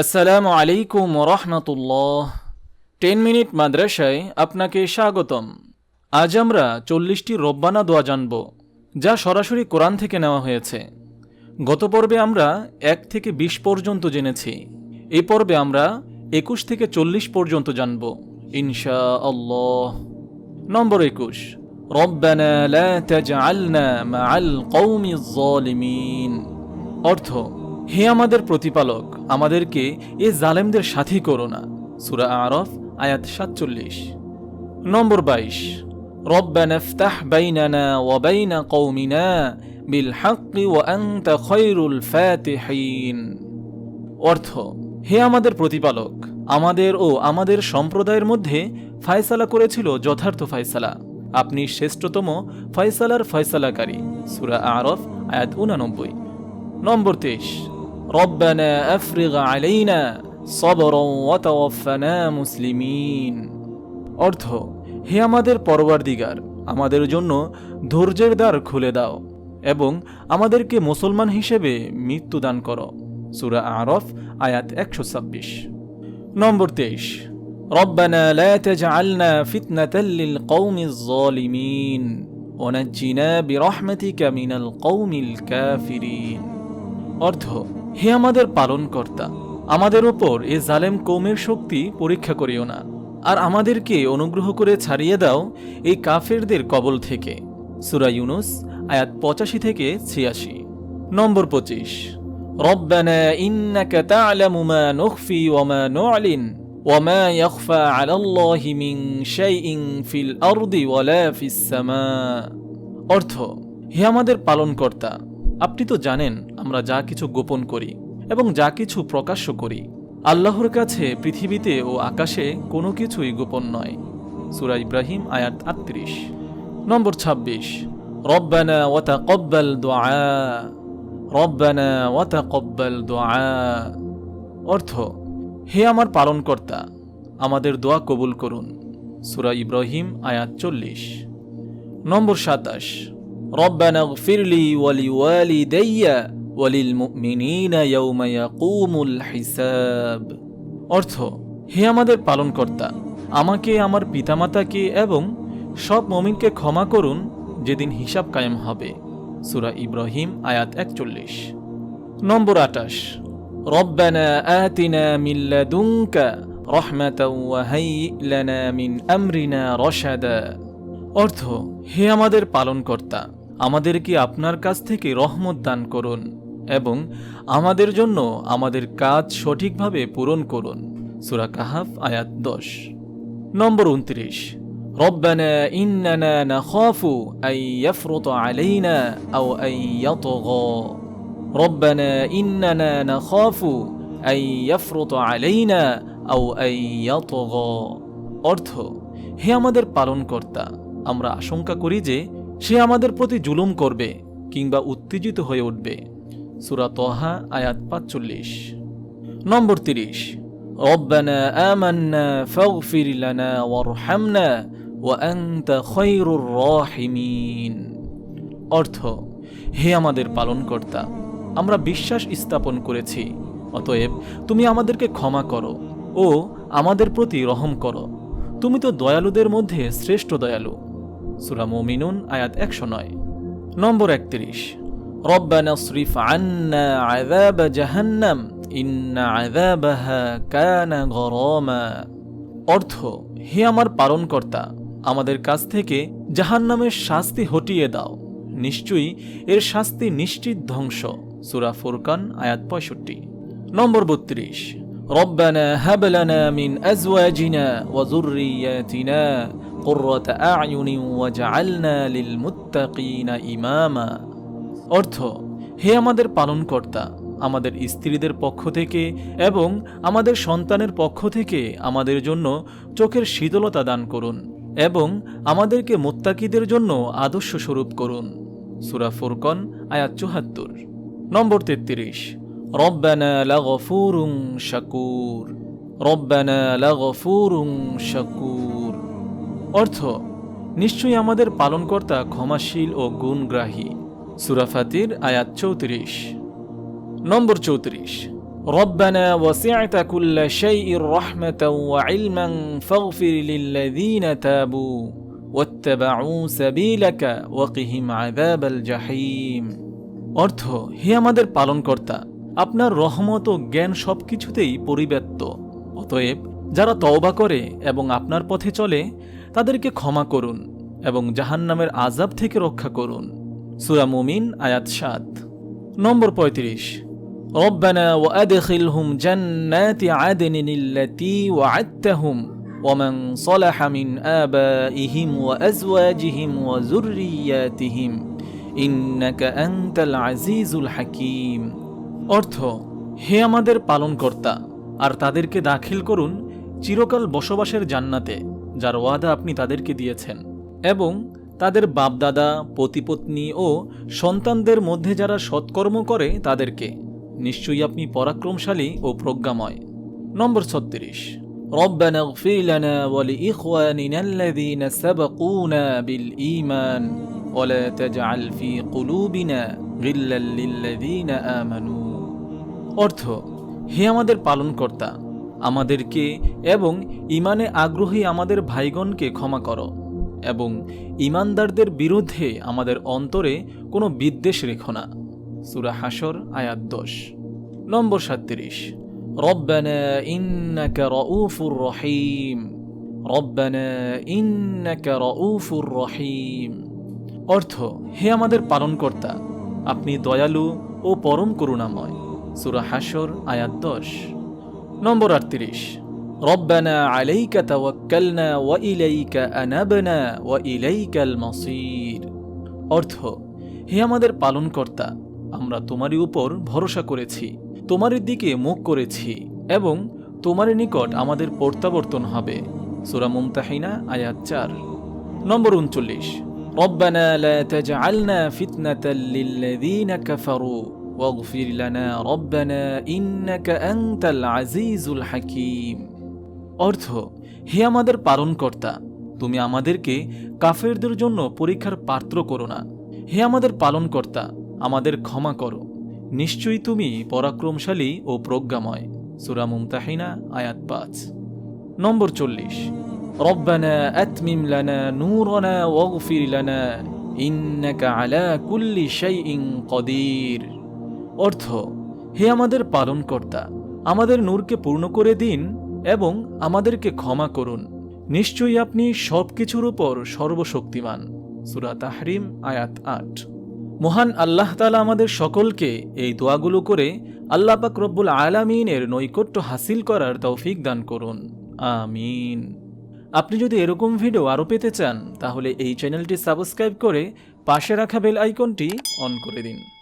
আসসালামু আলাইকুম রহমতুল্লাহ। Ten minute মাদ্রাসায় আপনাকে স্বাগতম। আজ আমরা চল্লিশটি রব্বানা দোয়া জানব, যা সরাসরি কোরআন থেকে নেওয়া হয়েছে। গত পর্বে আমরা এক থেকে বিশ পর্যন্ত জেনেছি। এই পর্বে আমরা একুশ থেকে চল্লিশ পর্যন্ত জানব ইনশা আল্লাহ নম্বর একুশ, রব্বানা লা তাজআলনা মাআল কওমিজ জালিমিন। অর্থ হে আমাদের প্রতিপালক আমাদেরকে এ জালেমদের সাথী করো না সুরা আরফ আয়াত সাতচল্লিশ নম্বর বাইশ ربنا افتح بيننا وبين قومنا بالحق وأنت خير الفاتحين অর্থ হে আমাদের প্রতিপালক আমাদের ও আমাদের সম্প্রদায়ের মধ্যে ফায়সালা করেছিল যথার্থ ফায়সালা আপনি শ্রেষ্ঠতম ফয়সালার ফয়সালাকারী সুরা আরফ আয়াত উনানব্বই নম্বর তেইশ ربنا أفرغ علينا صبرا وتوفنا মুসলিমিন অর্থ হে আমাদের পরওয়ারদিগার আমাদের জন্য ধৈর্যের দ্বার খুলে দাও এবং আমাদেরকে মুসলমান হিসেবে মৃত্যু দান করো সুরা আরফ আয়াত একশো ছাব্বিশ নম্বর তেইশ ربنا لا تجعلنا فتنة للقوم الظالمين ونجنا برحمتك من القوم الكافرين অর্থ হে আমাদের পালনকর্তা আমাদের ওপর এ জালেম কৌমের শক্তি পরীক্ষা করিও না আর আমাদেরকে অনুগ্রহ করে ছাড়িয়ে দাও এই কাফেরদের কবল থেকে সুরা ইউনুস আয়াত পঁচাশি থেকে ছিয়াশি নম্বর পঁচিশ ربنا إنك تعلم ما نخفي وما نعلن وما يخفى على الله من شيء في الأرض ولا في السماء অর্থ হে আমাদের পালনকর্তা আপনি তো জানেন আমরা যা কিছু গোপন করি এবং যা কিছু প্রকাশ্য করি। আল্লাহর কাছে পৃথিবীতে ও আকাশে কোনো কিছুই গোপন নয়। সুরা ইব্রাহিম, আয়াত আটত্রিশ। নম্বর ২৬ রব্বানা ওয়াতা কব্বাল দোয়া। রব্বানা ওয়াতা কব্বাল দোয়া। অর্থ, হে আমার পালনকর্তা, আমাদের দোয়া কবুল করুন। সুরা ইব্রাহিম, আয়াত চল্লিশ। নম্বর সাতাশ। রব্বানা ফিরলি ওয়ালি ওয়ালি দেইয়া يوم يقوم الحساب অর্থ হে আমাদের পালনকর্তা আমাকে আমার পিতামাতাকে এবং সব মমিনকে ক্ষমা করুন যেদিন হিসাব কায়েম হবে সুরা ইব্রাহিম আয়াত একচল্লিশ নম্বর আটাশ ربنا آتنا من لدنك رحمة وهيئ لنا من أمرنا رشدا অর্থ হে আমাদের পালনকর্তা আমাদেরকে আপনার কাছ থেকে রহমত দান করুন এবং আমাদের জন্য আমাদের কাজ সঠিকভাবে পূরণ করুন সুরা কাহাফ আয়াত দশ নম্বর উনত্রিশ ربنا إننا نخاف أن يفرط علينا أو أن يطغى ربنا إننا نخاف أن يفرط علينا أو أن يطغى অর্থ হে আমাদের পালনকর্তা আমরা আশঙ্কা করি যে সে আমাদের প্রতি জুলুম করবে কিংবা উত্তেজিত হয়ে উঠবে সুরা তহা, আয়াত পাঁচচল্লিশ। নম্বর তিরিশ। রব্বানা আমান্না ফাগফির লানা ওয়ারহামনা ওয়া আনতা খৈরুর রাহিমিন। অর্থ, হে আমাদের পালনকর্তা, আমরা বিশ্বাস স্থাপন করেছি, অতএব তুমি আমাদেরকে ক্ষমা করো ও আমাদের প্রতি রহম করো। তুমি তো দয়ালুদের মধ্যে শ্রেষ্ঠ দয়ালু। সুরা মোমিনুন, আয়াত একশো নয়। নম্বর একত্রিশ। ربنا اصرف عنا عذاب جهنم إن عذابها كان غراما অর্থ হে আমার পালনকর্তা আমাদের কাছ থেকে জাহান্নামের শাস্তি হটিয়ে দাও নিশ্চয়ই এর শাস্তি নিশ্চিত ধ্বংস সুরা ফুরকান আয়াত পঁয়ষট্টি নম্বর বত্রিশ ربنا هب لنا من أزواجنا وذرياتنا قرة أعين وجعلنا للمتقين إماما অর্থ, হে আমাদের পালনকর্তা, আমাদের স্ত্রীদের পক্ষ থেকে এবং আমাদের সন্তানের পক্ষ থেকে আমাদের জন্য চোখের শীতলতা দান করুন এবং আমাদেরকে মোত্তাকিদের জন্য আদর্শ স্বরূপ করুন। সুরা ফুরকন, আয়াত চুহাত্তর নম্বর তেত্রিশ। রব্বানা শাকুর। রব্বানা শাকুর। অর্থ, নিশ্চয়ই আমাদের পালনকর্তা ক্ষমাশীল ও গুণগ্রাহী। সুরাফাতির আয়াত চৌত্রিশ নম্বর চৌত্রিশ ربنا وسعت كل شيء رحمة وعلما فاغفر للذين تابوا واتبعوا سبيلك وقهم عذاب الجحيم অর্থ হে আমাদের পালনকর্তা আপনার রহমত ও জ্ঞান সবকিছুতেই পরিব্যাপ্ত অতএব যারা তওবা করে এবং আপনার পথে চলে তাদেরকে ক্ষমা করুন এবং জাহান্নামের আজাব থেকে রক্ষা করুন সুরা মুমিন আয়াত সাত নম্বর পঁয়ত্রিশ ربنا وأدخلهم جنات عدن التي وعدتهم ومن صلح من آبائهم وأزواجهم وذرياتهم إنك أنت العزيز الحكيم অর্থ হে আমাদের পালনকর্তা আর তাদেরকে দাখিল করুন চিরকাল বসবাসের জান্নাতে যার ওয়াদা আপনি তাদেরকে দিয়েছেন এবং তাদের বাপদাদা পতিপত্নী ও সন্তানদের মধ্যে যারা সৎকর্ম করে তাদেরকে নিশ্চয়ই আপনি পরাক্রমশালী ও প্রজ্ঞাময় নম্বর ছত্রিশ ربنا اغفر لنا ولإخواننا الذين سبقونا بالإيمان ولا تجعل في قلوبنا غلا للذين آمنوا অর্থ হে আমাদের পালনকর্তা আমাদেরকে এবং ইমানে আগ্রহী আমাদের ভাইগণকে ক্ষমা করো এবং ইমানদারদের বিরুদ্ধে আমাদের অন্তরে কোনো বিদ্বেষ রেখো না। সুরা হাসর আয়াত দশ। নম্বর সাতত্রিশ। রব্বানা ইন্নাকা রউফুর রহিম। রব্বানা ইন্নাকা রউফুর রহিম। অর্থ, হে আমাদের পালনকর্তা, আপনি দয়ালু ও পরম করুণাময়। সুরা হাসর আয়াত দশ। নম্বর আটত্রিশ। ربنا عليك توكلنا وإليك أنبنا وإليك المصير অর্থ হে আমাদের পালনকর্তা আমরা তোমারই উপর ভরসা করেছি তোমারই দিকে মুখ করেছি এবং তোমারই নিকট আমাদের প্রত্যাবর্তন হবে সুরা মুমতাহিনা আয়াত চার নম্বর উনচল্লিশ ربنا لا تجعلنا فتنة للذين كفروا واغفر لنا ربنا إنك أنت العزيز الحكيم অর্থ, হে আমাদের পালনকর্তা, তুমি আমাদেরকে কাফেরদের জন্য পরীক্ষার পাত্র করো না। হে আমাদের পালনকর্তা, আমাদের ক্ষমা করো। নিশ্চয়ই তুমি পরাক্রমশালী ও প্রজ্ঞাময়। সুরা মুমতাহিনা, আয়াত পাঁচ। নম্বর চল্লিশ। কুল্লি কদির। অর্থ, হে আমাদের পালনকর্তা, আমাদের নূরকে পূর্ণ করে দিন এবং আমাদেরকে ক্ষমা করুন। নিশ্চয়ই আপনি সব কিছুর উপর সর্বশক্তিমান। সুরা তাহরিম, আয়াত আট। মহান আল্লাহ তালা আমাদের সকলকে এই দোয়াগুলো করে আল্লাহ পাক রব্বুল আলামিনের নৈকট্য হাসিল করার তৌফিক দান করুন। আমিন। আপনি যদি এরকম ভিডিও আরও পেতে চান, তাহলে এই চ্যানেলটি সাবস্ক্রাইব করে পাশে রাখা বেল আইকনটি অন করে দিন।